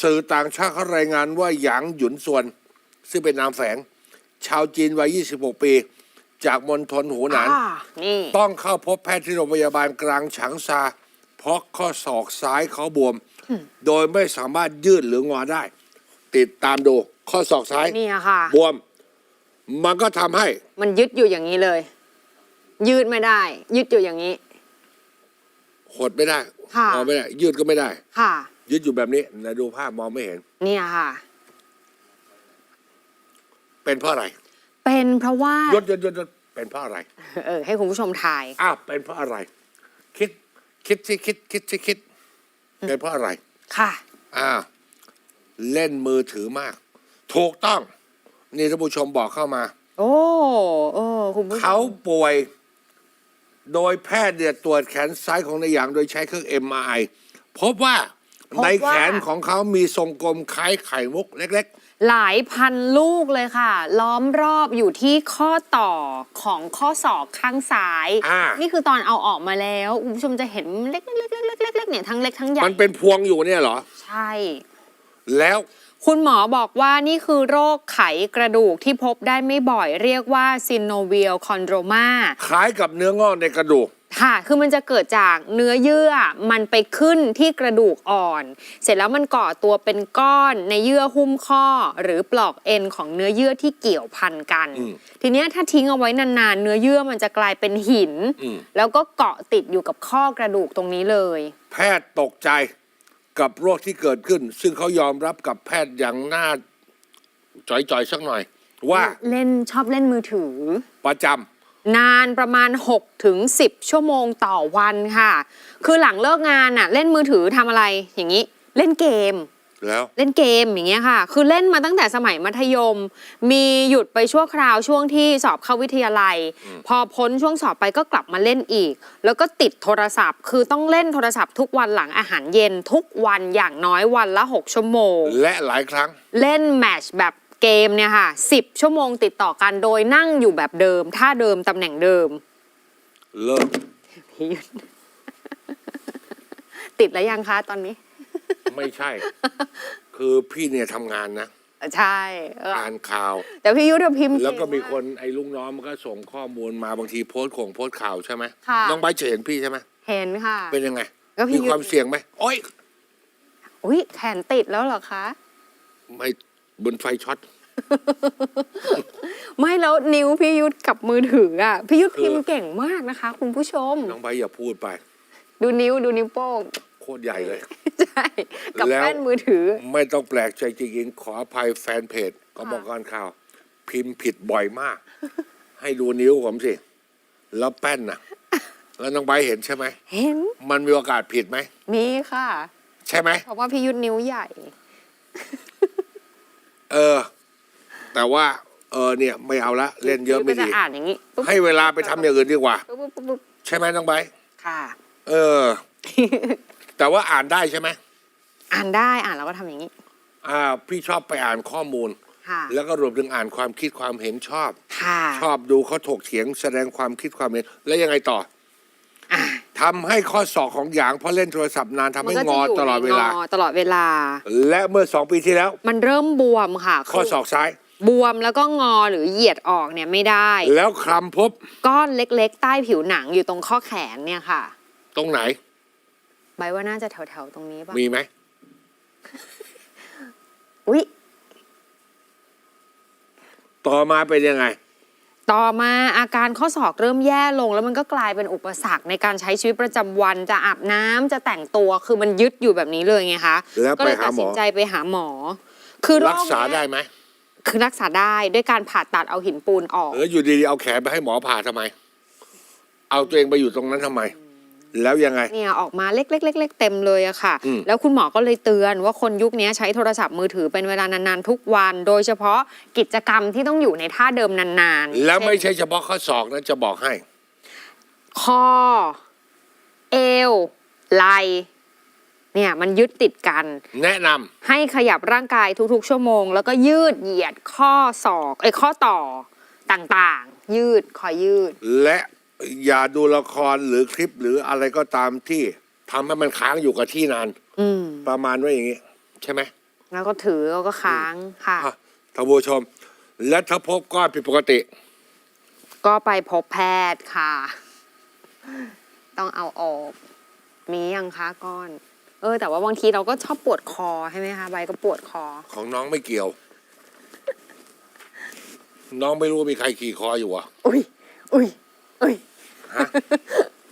สื่อต่างชาติเขารายงานว่าหยางหยุนส่วน ซึ่งเป็นนามแฝง ชาวจีนวัย 26 ปี จากมณฑลหูหนานอ่านี่ต้องเข้าพบแพทย์ที่โรงพยาบาลกลางฉางซา เพราะข้อศอกซ้ายเขาบวม โดยไม่สามารถยืดหรืองอได้ ติดตามดูข้อศอกซ้ายนี่ค่ะ บวม มันก็ทำให้ มันยึดอยู่อย่างนี้เลย ยืดไม่ได้ยึดอยู่อย่างนี้ หดไม่ได้ค่ะ งอไม่ได้ ยืดก็ไม่ได้ค่ะ ยืดอยู่แบบนี้นะดูภาพมองไม่เห็น เนี่ยค่ะ เป็นเพราะอะไร เป็นเพราะว่ายศยศยศยศเป็นเพราะอะไร เออให้คุณผู้ชมทาย อ้าวเป็นเพราะอะไร คิด คิดสิคิด คิดสิคิด เป็นเพราะอะไร ค่ะอ้าวเล่นมือถือมาก ถูกต้อง นี่ท่านผู้ชมบอกเข้ามา โอ้โอ้คุณผู้ชมเขาป่วย โดยแพทย์เนี่ยตรวจแขนซ้ายของในายหยางโดยใช้เครื่อง MRI พบว่า ในแขนของเขามีทรงกลมคล้ายไข่มุกเล็ก หลายพันลูกเลยค่ะ ล้อมรอบอยู่ที่ข้อต่อของข้อศอกข้างซ้าย อ่านี่คือตอนเอาออกมาแล้วคุณผู้ชมจะเห็นเล็กๆๆๆๆๆเนี่ยทั้งเล็กทั้งใหญ่ๆ มันเป็นพวงอยู่เนี่ยเหรอ ใช่ แล้วคุณหมอบอกว่านี่คือโรคไขกระดูกที่พบได้ไม่บ่อยเรียกว่าซินโนเวียลคอนโดรมา คล้ายกับเนื้องอกในกระดูก ค่ะ คือมันจะเกิดจากเนื้อเยื่อมันไปขึ้นที่กระดูกอ่อน เสร็จแล้วมันก่อตัวเป็นก้อนในเยื่อหุ้มข้อ หรือปลอกเอ็นของเนื้อเยื่อที่เกี่ยวพันกัน อืมทีเนี้ยถ้าทิ้งเอาไว้นานๆ เนื้อเยื่อมันจะกลายเป็นหิน อืม แล้วก็เกาะติดอยู่กับข้อกระดูกตรงนี้เลย แพทย์ตกใจกับโรคที่เกิดขึ้น ซึ่งเขายอมรับกับแพทย์อย่างน่าจ่อยๆสักหน่อย ว่าเล่นชอบเล่นมือถือประจ นานประมาณ6ถึง10ชั่วโมงต่อวันค่ะ คือหลังเลิกงานน่ะ เล่นมือถือทำอะไรอย่างนี้ เล่นเกมำแล้ว เล่นเกมอย่างเงี้ยค่ะ คือเล่นมาตั้งแต่สมัยมัธยม มีหยุดไปชั่วคราวช่วงที่สอบเข้าวิทยาลัยพอพ้นช่วงสอบไปก็กลับมาเล่นอีก แล้วก็ติดโทรศัพท์ คือต้องเล่นโทรศัพท์ทุกวันหลังอาหารเย็นทุกวันอย่างน้อยวันละ 6 ชั่วโมง และหลายครั้ง เล่นแมตชแบบ เกมเนี่ยค่ะ10ชั่วโมงติดต่อกันโดยนั่งอยู่แบบเดิมท่าเดิมตำแหน่งเดิมเลิกพี่ยุทธติดแล้วยังคะตอนนี้ ไม่ใช่ คือพี่เนี่ยทำงานนะใช่เอออ่านข่าว แต่พี่ยุทธพิมพ์แล้วก็เงมีมาคนไอ้ลุงน้องมันก็ส่งข้อมูลมาบางทีโพสต์ของโพสต์ข่าวใช่ไหมค่ะ น้องใบร์ทจะเห็นพี่ใช่ไหมเห็นค่ะ เป็นยังไง ก็พี่ มีความเสี่ยงไหมโอ้ยอุ้ยแขนติดแล้วเหรอคะ ไม่บนไฟช็อต ไม่แล้วนิ้วพี่ยุทธกับมือถืออะพี่ยุทธคือพิมพ์เก่งมากนะคะ คุณผู้ชม น้องใบร์ทอย่าพูดไป ดูนิ้วดูนิ้วโป้ง โคตรใหญ่เลย ใช่ กับแล้วแป้นมือถือ ไม่ต้องแปลกใจจริงๆขออภัยแฟนเพจก็บอกการข่าว พิมพ์ผิดบ่อยมาก ให้ดูนิ้วผมสิ แล้วแป้นน่ะ แล้วน้องใบร์ทเห็นใช่ไหม เห็นมันมีโอกาสผิดไหม มีค่ะ ใช่ไหม เพราะว่าพี่ยุทธนิ้วใหญ่ เออ แต่ว่าเออเนี่ยไม่เอาละเล่นเยอะไม่พี่ก็ดีจะอ่านอย่างนี้ปุ๊บให้เวลาไปทำอย่างอื่นดีกว่า ปุ๊บปุ๊บปุ๊บปุ๊บใช่ไหมน้องใบร์ทค่ะ เออ แต่ว่าอ่านได้ใช่ไหมอ่านได้อ่านแล้วก็ทำอย่างนี้ อ่า พี่ชอบไปอ่านข้อมูล ค่ะ แล้วก็รวมถึงอ่านความคิดความเห็นชอบ ค่ะชอบดูเขาถกเถียงแสดงความคิดความเห็น แล้วยังไงต่ออะทำให้ข้อศอกของหยางเพราะเล่นโทรศัพท์นานทำให้มันงก็อจะยู่ตลอดเวลาในงอตลอดเวลา และเมื่อสองปีที่แล้ว มันเริ่มบวมค่ะข้อศอกซ้าย บวมแล้วก็งอหรือเหยียดออกเนี่ยไม่ได้ แล้วคลำพบก้อนเล็กๆ ใต้ผิวหนังอยู่ตรงข้อแขนเนี่ยค่ะ ตรงไหน ใบว่าน่าจะแถวๆตรงนี้ป่ะมีไหมอุ๊ยต่อมาเป็นยังไง ต่อมาอาการข้อศอกเริ่มแย่ลง แล้วมันก็กลายเป็นอุปสรรคในการใช้ชีวิตประจำวันจะอาบน้ำจะแต่งตัวคือมันยึดอยู่แบบนี้เลยไงคะแล้วก็ไปเลยหาตัดหมสิอนใจไปหาหมอ คือโรรัคกษาเนี้ย ได้ไหม คือรักษาได้ด้วยการผ่าตัดเอาหินปูนออก เอออยู่ดีๆเอาแขนไปให้หมอผ่าทำไม เอาตัวเองไปอยู่ตรงนั้นทำไม แล้วยังไง เนี่ยออกมาเล็กๆๆๆเต็มเลยอะค่ะ อืม แล้วคุณหมอก็เลยเตือนว่าคนยุคนี้ใช้โทรศัพท์มือถือเป็นเวลานานๆทุกวัน โดยเฉพาะกิจกรรมที่ต้องอยู่ในท่าเดิมนานๆแล้วไม่เช่นใช่เฉพาะข้อศอกนะจะบอกให้ คอ เอวไหล่ เนี่ยมันยึดติดกัน แนะนำให้ขยับร่างกายทุกๆ ชั่วโมง แล้วก็ยืดเหยียดข้อศอกไอ้ยข้อต่อต่างๆ ยืดคอยยืด และอย่าดูละครหรือคลิปหรืออะไรก็ตามที่ทำให้มันค้างอยู่กับที่นาน อืม ประมาณว่าอย่างนี้ ใช่ไหมแล้วก็ถือแล้วก็ค้างค่ะ อะท่านผู้ชม และถ้าพบก้อนผิดปกติ ก็ไปพบแพทย์ค่ะ ต้องเอาออก มียังคะก้อน เออแต่ว่าบางทีเราก็ชอบปวดคอใช่ไหมคะใบก็ปวดคอ ของน้องไม่เกี่ยว น้องไม่รู้ว่ามีใครขี่คออยู่อะอุ้ยอุ้ยอุ้ยฮะ